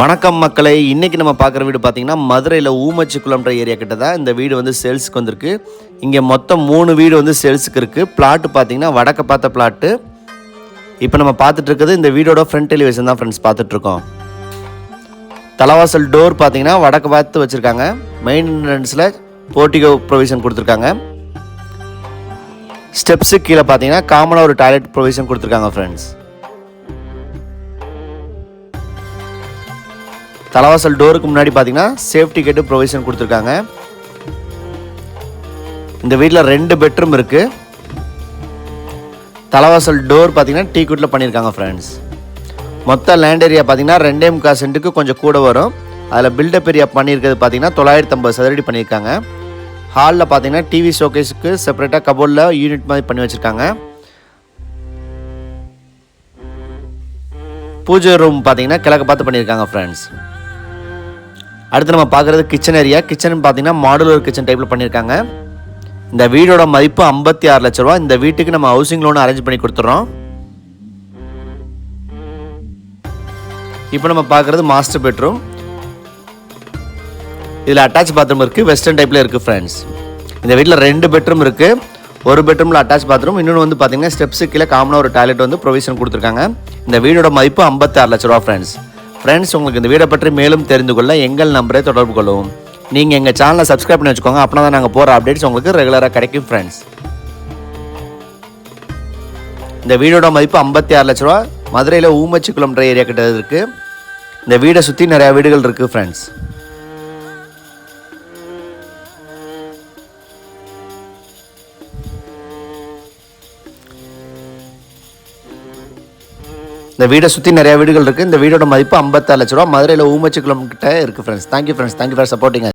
வணக்கம் மக்களை. இன்றைக்கி நம்ம பார்க்குற வீடு பார்த்தீங்கன்னா மதுரையில் ஊமச்சிக்குளம்ன்ற ஏரியா கிட்ட தான் இந்த வீடு வந்து சேல்ஸுக்கு வந்திருக்கு. இங்கே மொத்தம் மூணு வீடு வந்து சேல்ஸுக்கு இருக்குது பிளாட்டு பார்த்தீங்கன்னா வடக்க பார்த்த பிளாட்டு இப்போ நம்ம பார்த்துட்டு இருக்கிறது இந்த வீடோட ஃப்ரண்ட் எலிவேஷன் தான் ஃப்ரெண்ட்ஸ் பார்த்துட்ருக்கோம் தலைவாசல் டோர் பார்த்தீங்கன்னா வடக்கு பார்த்து வச்சுருக்காங்க. மெயின்டெனன்ஸில் போர்ட்டிகோ ப்ரொவிஷன் கொடுத்துருக்காங்க. ஸ்டெப்ஸுக்கு கீழே பார்த்தீங்கன்னா காமனாக ஒரு டாய்லெட் ப்ரொவிஷன் கொடுத்துருக்காங்க ஃப்ரெண்ட்ஸ் தலைவாசல் டோருக்கு முன்னாடி பார்த்தீங்கன்னா சேஃப்டி கேட்டு ப்ரொவிஷன் கொடுத்துருக்காங்க. இந்த வீட்டில் ரெண்டு பெட்ரூம் இருக்குது தலைவாசல் டோர் பார்த்தீங்கன்னா டீ குட்டில் பண்ணியிருக்காங்க ஃப்ரெண்ட்ஸ் மொத்த லேண்ட் ஏரியா பார்த்தீங்கன்னா ரெண்டே முக்கால் சென்ட்டுக்கு கொஞ்சம் கூட வரும். அதில் பில்டப் ஏரியா பண்ணியிருக்கிறது பார்த்தீங்கன்னா தொள்ளாயிரத்தி ஐம்பது சதுரடி பண்ணியிருக்காங்க. ஹாலில் பார்த்தீங்கன்னா டிவி ஷோகேஸுக்கு செப்பரேட்டாக கபோர்டில் யூனிட் மாதிரி பண்ணி வச்சுருக்காங்க. பூஜை ரூம் பார்த்தீங்கன்னா கிழக்கு பார்த்து பண்ணியிருக்காங்க ஃப்ரெண்ட்ஸ் அடுத்து நம்ம பார்க்குறது கிச்சன் ஏரியா கிச்சன் பார்த்தீங்கன்னா மாடுலர் கிச்சன் டைப்பில் பண்ணியிருக்காங்க. இந்த வீடோட மதிப்பு ஐம்பத்தி ஆறு லட்ச ரூபா. இந்த வீட்டுக்கு நம்ம ஹவுசிங் லோன் அரேஞ்ச் பண்ணி கொடுத்துறோம் இப்போ நம்ம பார்க்குறது மாஸ்டர் பெட்ரூம் இதில் அட்டாச் பாத்ரூம் இருக்குது வெஸ்டர்ன் டைப்பில் இருக்குது ஃப்ரெண்ட்ஸ் இந்த வீட்டில் ரெண்டு பெட்ரூம் இருக்குது ஒரு பெட்ரூமில் அட்டாச் பாத்ரூம் இன்னொன்று வந்து பார்த்தீங்கன்னா ஸ்டெப்ஸு கீழே காமனாக ஒரு டாய்லெட் வந்து ப்ரொவிஷன் கொடுத்துருக்காங்க. இந்த வீடோட மதிப்பு ஐம்பத்தாறு லட்ச ரூபா ஃப்ரெண்ட்ஸ் ஃப்ரெண்ட்ஸ் உங்களுக்கு இந்த வீடை பற்றி மேலும் தெரிந்து கொள்ள எங்கள் நம்பரை தொடர்பு கொள்ளவும். நீங்கள் எங்கள் சேனலை சப்ஸ்கிரைப் பண்ணி வச்சுக்கோங்க. அப்படின்னா தான் நாங்கள் போகிற அப்டேட்ஸ் உங்களுக்கு ரெகுலராக கிடைக்கும் ஃப்ரெண்ட்ஸ் இந்த வீடோட மதிப்பு ஐம்பத்தி ஆறு லட்ச ரூபா. மதுரையில் ஊமச்சிக்குளம்ன்ற ஏரியா கிட்ட இருக்குது இந்த வீடை சுற்றி நிறையா வீடுகள் இருக்குது ஃப்ரெண்ட்ஸ் இந்த வீடை சுற்றி நிறைய வீடுகள் இருக்குது இந்த வீடோட மதிப்பு ஐம்பத்தாறு லட்ச ரூபா. மதுரையில் ஊமச்சிக்குளம் கிட்ட இருக்குது friends thank you friends thank you for supporting